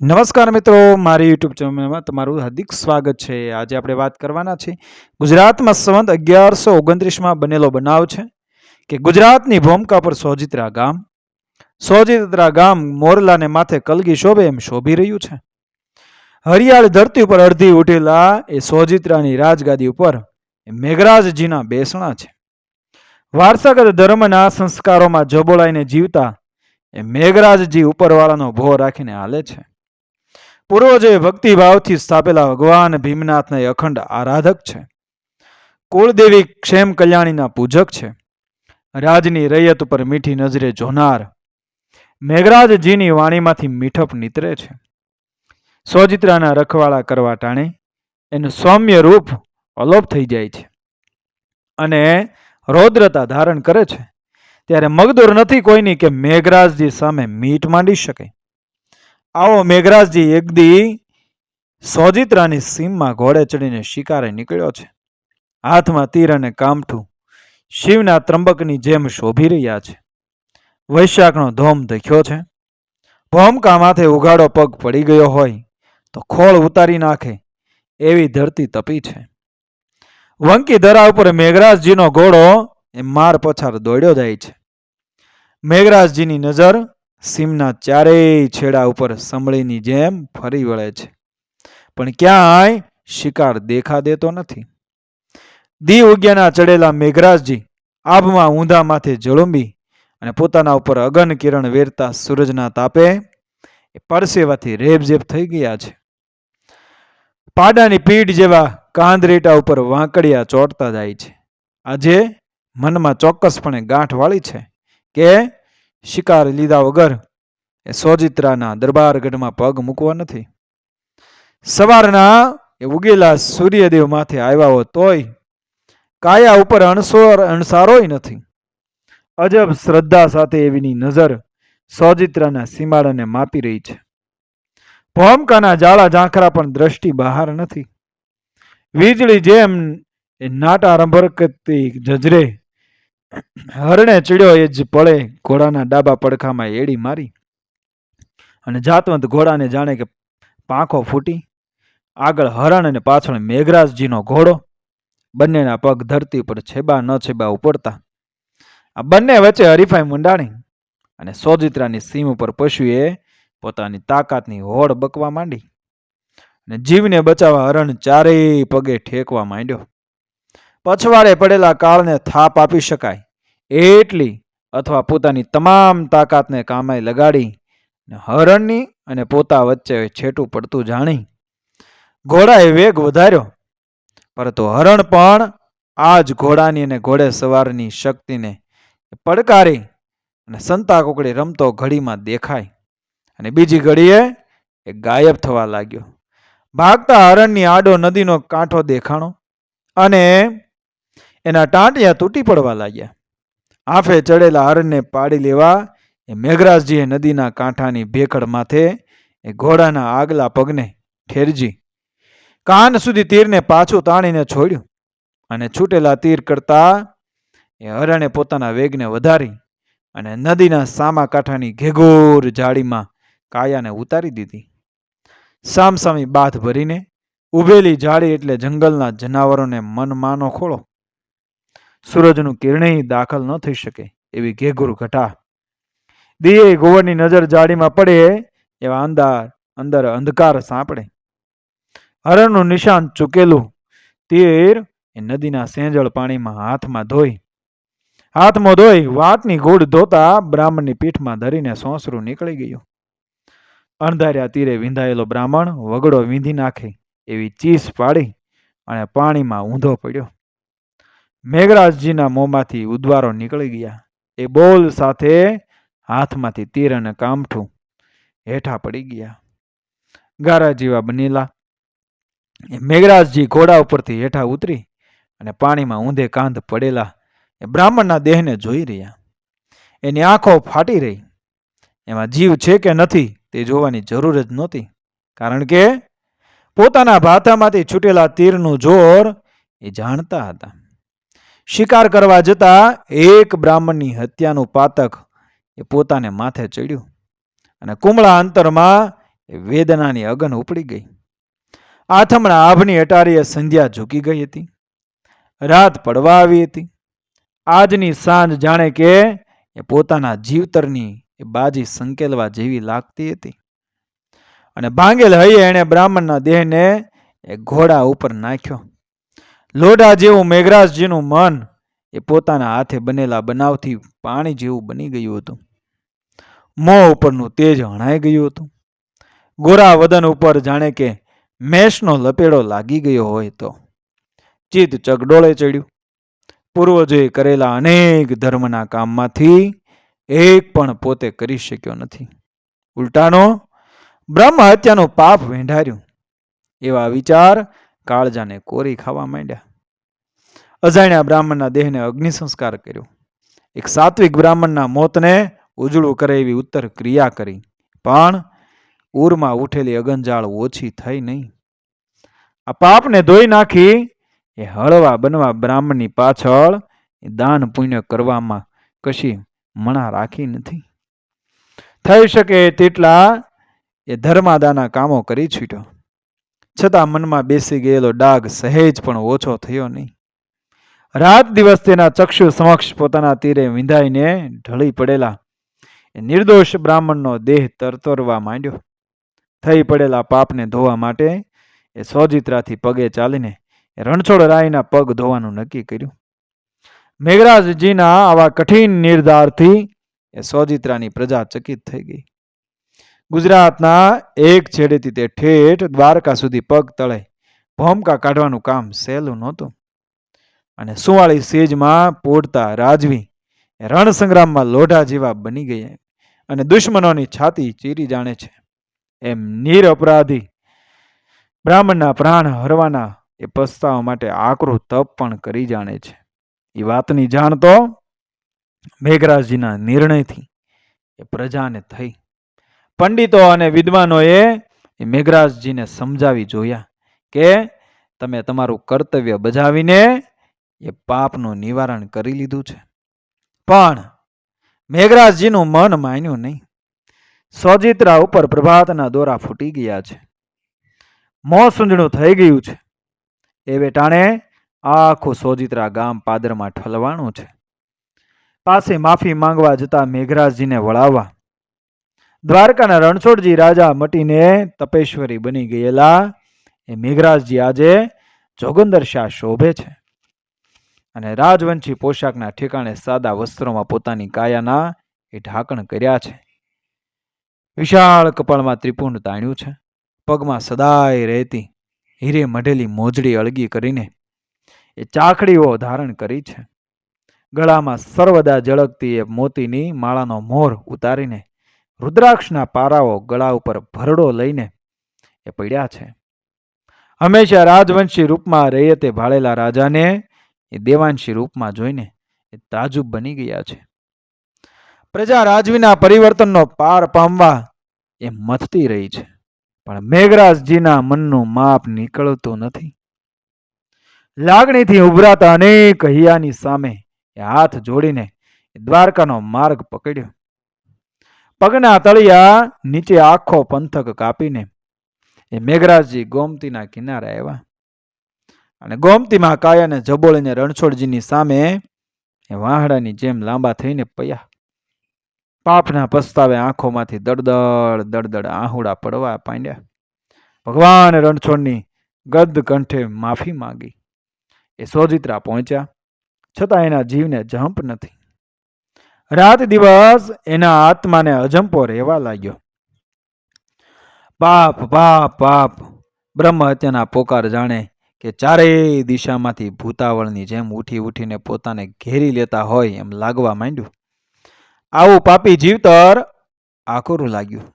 નમસ્કાર મિત્રો, મારી યુટ્યુબ ચેનલમાં તમારું હાર્દિક સ્વાગત છે. આજે આપણે વાત કરવાના છે, ગુજરાતમાં સંવંત અગિયારસો ઓગણત્રીસમાં બનેલો બનાવ છે કે ગુજરાતની ભૂમકા પર સોજિત્રા ગામ સોજિત્રા ગામ મોરલાને માથે કલગી શોભે એમ શોભી રહ્યું છે. હરિયાળી ધરતી ઉપર અડધી ઉઠેલા એ સોજિત્રાની રાજગાદી ઉપર મેઘરાજજીના બેસણા છે. વારસાગત ધર્મના સંસ્કારોમાં જબોળાઈને જીવતા એ મેઘરાજજી ઉપરવાળાનો ભો રાખીને હાલે છે. પૂર્વજોએ ભક્તિભાવથી સ્થાપેલા ભગવાન ભીમનાથના અખંડ આરાધક છે. કુળદેવી ક્ષેમ કલ્યાણીના પૂજક છે. રાજની રૈયત ઉપર મીઠી નજરે જોનાર મેઘરાજજીની વાણીમાંથી મીઠપ નીતરે છે. સોજિત્રાના રખવાળા કરવા ટાણે એનું સૌમ્ય રૂપ અલોપ થઈ જાય છે અને રૌદ્રતા ધારણ કરે છે. ત્યારે મગદુર નથી કોઈની કે મેઘરાજજી સામે મીટ માંડી શકે. આવો મેઘરાજજી એકદી સોજિત્રાની સીમમાં ઘોડે ચડીને શિકારે નીકળ્યો છે. હાથમાં તીર અને કામઠું શિવના ત્રંબકની જેમ શોભી રહ્યા છે. વૈશાખનો ધોમ ધખ્યો છે. ભોમકા માથે ઉઘાડો પગ પડી ગયો હોય તો ખોળ ઉતારી નાખે એવી ધરતી તપી છે. વંકી ધરા ઉપર મેઘરાજજીનો ઘોડો એ માર પછાર દોડ્યો જાય છે. મેઘરાજજીની નજર સીમના ચારેય છેડા ઉપર સંભળીની જેમ ફરી વળે છે. પણ ક્યાંય શિકાર દેખા દેતો નથી. દી ઉગ્યાના ચડેલા મેઘરાજજી આભમાં ઊંધા માથે જળુંબી અને પોતાના ઉપર અગન કિરણ વેરતા સૂરજના તાપે પરસેવાથી રેબઝેબ થઈ ગયા છે. પાડાની પીઠ જેવા કાંદરેટા ઉપર વાંકડિયા ચોંટતા જાય છે. આજે મનમાં ચોક્કસપણે ગાંઠ વાળી છે કે શિકાર લીધા વગર એ સોજિત્રાના દરબારગઢમાં પગ મૂકવો નથી. સવારના એ ઉગેલા સૂર્યદેવ માથે આવ્યા હો તોય કાયા ઉપર અણસોર અણસારોય નથી. અજબ શ્રદ્ધા સાથે એવીની નજર સોજિત્રાના સીમાડાને માપી રહી છે. ભોમકાના જાળા ઝાંખરા પણ દ્રષ્ટિ બહાર નથી. વીજળી જેમ એ નાટા રંભરકતી જજરે હરણે ચડ્યો એ જ પળે ઘોડાના ડાબા પડખામાં એડી મારી. અને જાતવંત ઘોડાને જાણે કે પાંખો ફૂટી. આગળ હરણ અને પાછળ મેઘરાજજીનો ઘોડો. બંનેના પગ ધરતી પર છેબા ન છેબા ઉપડતા. આ બંને વચ્ચે હરીફાઈ મુંડાણી અને સોજિત્રાની સીમ ઉપર પશુએ પોતાની તાકાતની હોડ બકવા માંડી. અને જીવને બચાવવા હરણ ચારેય પગે ઠેકવા માંડ્યો. પછવાડે પડેલા કાળને થાપ આપી શકાય. એટલી અથવા પોતાની તમામ તાકાતને કામે લગાડી હરણની અને પોતા વચ્ચે છેટું પડતું જાણી. ઘોડાએ વેગ વધાર્યો, પરંતુ હરણ પણ આ જ ઘોડાની અને ઘોડે સવારની શક્તિને પડકારી અને સંતા કોકડી રમતો ઘડીમાં દેખાય અને બીજી ઘડીએ એ ગાયબ થવા લાગ્યો. ભાગતા હરણની આડો નદીનો કાંઠો દેખાણો અને એના ટાંટિયા તૂટી પડવા લાગ્યા. આફે ચડેલા હરણને પાડી લેવા એ મેઘરાજજીએ નદીના કાંઠાની ભેખડ માથે એ ઘોડાના આગલા પગને ઠેરજી. કાન સુધી તીરને પાછું તાણીને છોડ્યું અને છૂટેલા તીર કરતા એ હરણે પોતાના વેગને વધારી અને નદીના સામા કાંઠાની ઘેઘોર જાળીમાં કાયાને ઉતારી દીધી. સામસામી બાથ ભરીને ઉભેલી જાળી એટલે જંગલના જનાવરોને મન માનો ખોળો. સૂરજનું કિરણેય દાખલ ન થઈ શકે એવી ઘેઘુર ઘટા. દિયે ગોવરની નજર જાળીમાં પડે એવા અંધાર અંદર અંધકાર સાંપડે. હરણનું નિશાન ચૂકેલું તીર એ નદીના સેંજળ પાણીમાં હાથમાં ધોઈ. હાથમાં ધોઈ વાતની ગોળ ધોતા બ્રાહ્મણની પીઠમાં ધરીને સોંસરું નીકળી ગયું. અણધાર્યા તીરે વિંધાયેલો બ્રાહ્મણ વગડો વીંધી નાખે એવી ચીસ પાડી અને પાણીમાં ઊંધો પડ્યો. મેઘરાજજીના મોંમાંથી ઉદ્વારો નીકળી ગયા. એ બોલ સાથે હાથમાંથી તીર અને કામઠું હેઠા પડી ગયા. ગારા જેવા બનેલા. મેઘરાજજી ઘોડા ઉપરથી હેઠા ઉતરી અને પાણીમાં ઊંધે કાંધ પડેલા. એ બ્રાહ્મણના દેહને જોઈ રહ્યા. એની આંખો ફાટી રહી. એમાં જીવ છે કે નથી તે જોવાની જરૂર જ નહોતી. કારણ કે પોતાના ભાથામાંથી છૂટેલા તીરનું જોર એ જાણતા હતા. શિકાર કરવા જતા એક બ્રાહ્મણની હત્યાનું પાતક એ પોતાને માથે ચડ્યું અને કુમળા અંતરમાં એ વેદનાની અગન ઉપડી ગઈ. આથમણા આભની અટારીએ સંધ્યા ઝૂકી ગઈ હતી. રાત પડવા આવી હતી. આજની સાંજ જાણે કે એ પોતાના જીવતરની એ બાજી સંકેલવા જેવી લાગતી હતી. અને ભાંગેલ હૈયે એણે બ્રાહ્મણના દેહને એ ઘોડા ઉપર નાખ્યો. લોઢા જેવું મેઘરાજજીનું મન એ પોતાના હાથે બનેલા બનાવથી પાણી જેવું બની ગયું હતું. મોં ઉપરનું તેજ હણાઈ ગયું હતું. ગોરા વદન ઉપર જાણે કે મેષનો લપેડો લાગી ગયો હોય તો. ચિત્ત ચગડોળે ચડ્યું. પૂર્વજોએ કરેલા અનેક ધર્મના કામમાંથી એક પણ પોતે કરી શક્યો નથી. ઉલટાનો બ્રહ્મ હત્યાનું પાપ વેંઢાર્યું. એવા વિચાર કાળજાને કોરી ખાવા માંડ્યા. અજાણ્યા બ્રાહ્મણના દેહને અગ્નિ સંસ્કાર કર્યો. એક સાત્વિક બ્રાહ્મણના મોતને ઉજળું કરે એવી ઉત્તર ક્રિયા કરી. પણ ઉરમાં ઉઠેલી અગનજાળ ઓછી થઈ નહીં. આ પાપને ધોઈ નાખી એ હળવા બનવા બ્રાહ્મણની પાછળ દાન પુણ્ય કરવામાં કશી મણા રાખી નથી. થઈ શકે તેટલા એ ધર્માદાના કામો કરી છૂટ્યો. છતાં મનમાં બેસી ગયેલો ડાઘ સહેજ પણ ઓછો થયો નહીં. રાત દિવસ તેના ચક્ષુ સમક્ષ પોતાના તીરે વિંધાઈને ઢળી પડેલા. એ નિર્દોષ બ્રાહ્મણનો દેહ તરતરવા માંડ્યો. થઈ પડેલા પાપને ધોવા માટે એ સોજિત્રાથી પગે ચાલીને એ રણછોડ રાયના પગ ધોવાનું નક્કી કર્યું. મેઘરાજજીના આવા કઠિન નિર્ધારથી એ સોજિત્રાની પ્રજા ચકિત થઈ ગઈ. ગુજરાતના એક છેડેથી તે ઠેઠ દ્વારકા સુધી પગ તળે ભોમકા કાઢવાનું કામ સહેલું નહોતું. અને સુવાળી સેજમાં પોડતા રાજવી રણસંગ્રામમાં રણ સંગ્રામમાં લોઢા જેવા બની ગયા અને દુશ્મનોની છાતી ચીરી જાણે છે. એમ નિરપરાધી બ્રાહ્મણના પ્રાણ હરવાના એ પસ્તાવા માટે આકરું તપ પણ કરી જાણે છે. એ વાતની જાણ તો મેઘરાજજીના નિર્ણયથી એ પ્રજાને થઈ. પંડિતો અને વિદ્વાનોએ એ મેઘરાજજીને સમજાવી જોયા કે તમે તમારું કર્તવ્ય બજાવીને એ પાપનું નિવારણ કરી લીધું છે. પણ મેઘરાજજીનું મન માન્યું નહીં. સોજિત્રા ઉપર પ્રભાતના દોરા ફૂટી ગયા છે. મોં સૂંજણું થઈ ગયું છે. એ વેટાણે આખું સોજિત્રા ગામ પાદરમાં ઠલવાણું છે. પાસે માફી માંગવા જતા મેઘરાજજીને વળાવવા. દ્વારકાના રણછોડજી રાજા મટીને તપેશ્વરી બની ગયેલા એ મેઘરાજજી આજે જોગંદર શાહ શોભે છે. અને રાજવંશી પોશાકના ઠેકાણે સાદા વસ્ત્રોમાં પોતાની કાયાના એ ઢાંકણ કર્યા છે. વિશાળ કપાળમાં ત્રિપુંડ તાણ્યું છે. પગમાં સદાય રહેતી હીરે મઢેલી મોજડી અળગી કરીને એ ચાખડીઓ ધારણ કરી છે. ગળામાં સર્વદા ઝળકતી એ મોતીની માળાનો મોર ઉતારીને રુદ્રાક્ષના પારાઓ ગળા ઉપર ભરડો લઈને એ પડ્યા છે. હંમેશા રાજવંશી રૂપમાં રૈયતે ભાળેલા રાજાને એ દેવાંશી રૂપમાં જોઈને એ તાજુબ બની ગયા છે. પ્રજા રાજવીના પરિવર્તનનો પાર પામવા એ મથતી રહી છે. પણ મેઘરાજજીના મનનું માપ નીકળતું નથી. લાગણીથી ઉભરાતા અનેક હૈયાની સામે એ હાથ જોડીને દ્વારકાનો માર્ગ પકડ્યો. પગના તળિયા નીચે આખો પંથક કાપીને એ મેઘરાજજી ગોમતીના કિનારે આવ્યા. અને ગોમતીમાં કાયાને જબોળીને રણછોડજીની સામે એ વાહડાની જેમ લાંબા થઈને પયા. પાપના પસ્તાવે આંખોમાંથી દડદડ દડદડ આહુડા પડવા પાંડ્યા. ભગવાન રણછોડની ગદ કંઠે માફી માંગી. એ સોજિત્રા પહોંચ્યા. છતાં એના જીવને જંપ નથી. રાત દિવસ એના આત્માને અજંપો રહેવા લાગ્યો. પાપ પાપ પાપ બ્રહ્મ હત્યાના પોકાર જાણે કે ચારેય દિશામાંથી ભૂતાવળની જેમ ઉઠી ઉઠીને પોતાને ઘેરી લેતા હોય એમ લાગવા માંડ્યું. આવું પાપી જીવતર આકરું લાગ્યું.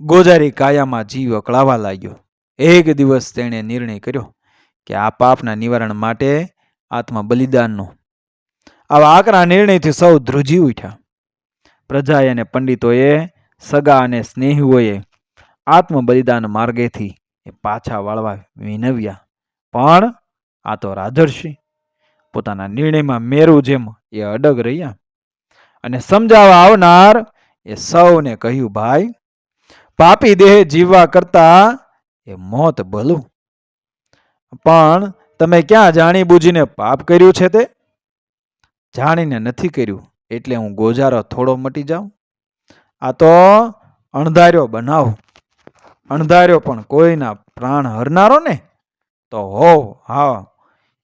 ગોજારી કાયામાં જીવ અકળાવા લાગ્યો. એક દિવસ તેણે નિર્ણય કર્યો કે આ પાપના નિવારણ માટે આત્મા બલિદાનનો આવા આકરા નિર્ણયથી સૌ ધ્રુજી ઉઠ્યા. પ્રજાએ અને પંડિતોએ, સગા અને સ્નેહીઓએ આત્મ બલિદાન માર્ગેથી એ પાછા વાળવા વિનવ્યા. પણ આ તો રાજર્ષિ પોતાના નિર્ણયમાં મેરું જેમ એ અડગ રહ્યા. અને સમજાવવા આવનાર એ સૌને કહ્યું, ભાઈ, પાપી દેહ જીવવા કરતા એ મોત ભલું. પણ તમે ક્યાં જાણી બૂજીને પાપ કર્યું છે તે? જાણીને નથી કર્યું, એટલે હું ગોજારો થોડો મટી જાઉં. આ તો અણધાર્યો બનાવ. અણધાર્યો પણ કોઈના પ્રાણ હરનારો ને તો હો હા.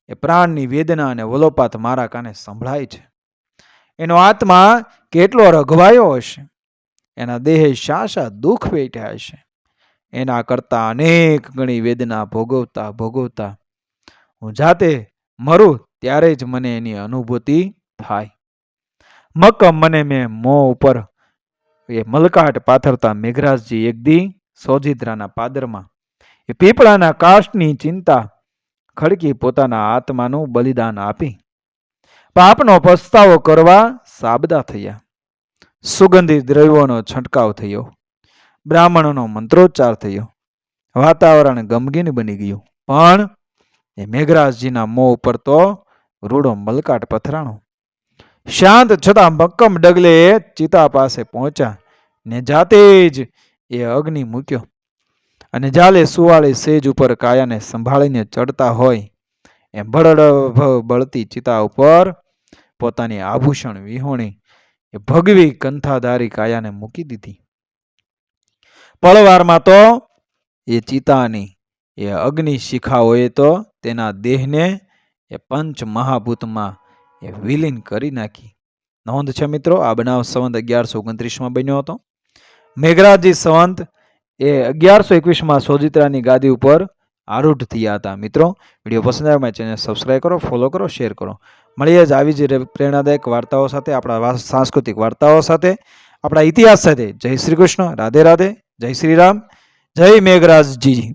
એ પ્રાણની વેદના અને વલોપાત મારા કાને સંભળાય છે. એનો આત્મા કેટલો રઘવાયો હશે? એના દેહે શા દુઃખ વેઠ્યા હશે. એના કરતાં અનેક ગણી વેદના ભોગવતા ભોગવતા. હું જાતે મરું ત્યારે જ મને એની અનુભૂતિ થાય. મક્કમ મને મેં મોં ઉપર એ મલકાટ પાથરતા મેઘરાજજી એક દી સોજિત્રાના પાદરમાં એ પીપળાના કાષ્ટની ચિંતા ખડકી પોતાના આત્માનું બલિદાન આપી. પાપનો પસ્તાવો કરવા સાબદા થયા. સુગંધિત દ્રવ્યોનો છંટકાવ થયો. બ્રાહ્મણોનો મંત્રોચ્ચાર થયો. વાતાવરણ ગમગીન બની ગયું. પણ એ મેઘરાજજીના મોં ઉપર તો રૂડો મલકાટ પથરાણો. શાંત છતાં મક્કમ ડગલે ચિતા પાસે પહોંચ્યા ને જાતે જ એ અગ્નિ મૂક્યો. અને જાલે સુવાળી સેજ ઉપર કાયાને સંભાળીને ચડતા હોય, એમ ભળડ બળતી ચિતા ઉપર પોતાની આભૂષણ વિહોણી એ ભગવી કંથાધારી કાયાને મૂકી દીધી. પળવારમાં તો એ ચિતાની, એ અગ્નિ શિખાઓએ તો તેના દેહને એ પંચ મહાભૂતમાં એ વિલીન કરી નાખી. નોંધ છે મિત્રો, આ બનાવ સંવંત અગિયારસો ઓગણત્રીસમાં બન્યો હતો. મેઘરાજી સંવંત એ અગિયારસો એકવીસમાં સોજિત્રાની ગાદી ઉપર આરૂઢ થયા હતા. મિત્રો, વીડિયો પસંદ આવે મારી ચેનલ સબસ્ક્રાઈબ કરો ફોલો કરો શેર કરો. મળીએ જ આવી જ પ્રેરણાદાયક વાર્તાઓ સાથે, આપણા સાંસ્કૃતિક વાર્તાઓ સાથે, આપણા ઇતિહાસ સાથે. જય શ્રી કૃષ્ણ. રાધે રાધે. જય શ્રી રામ. જય મેઘરાજજી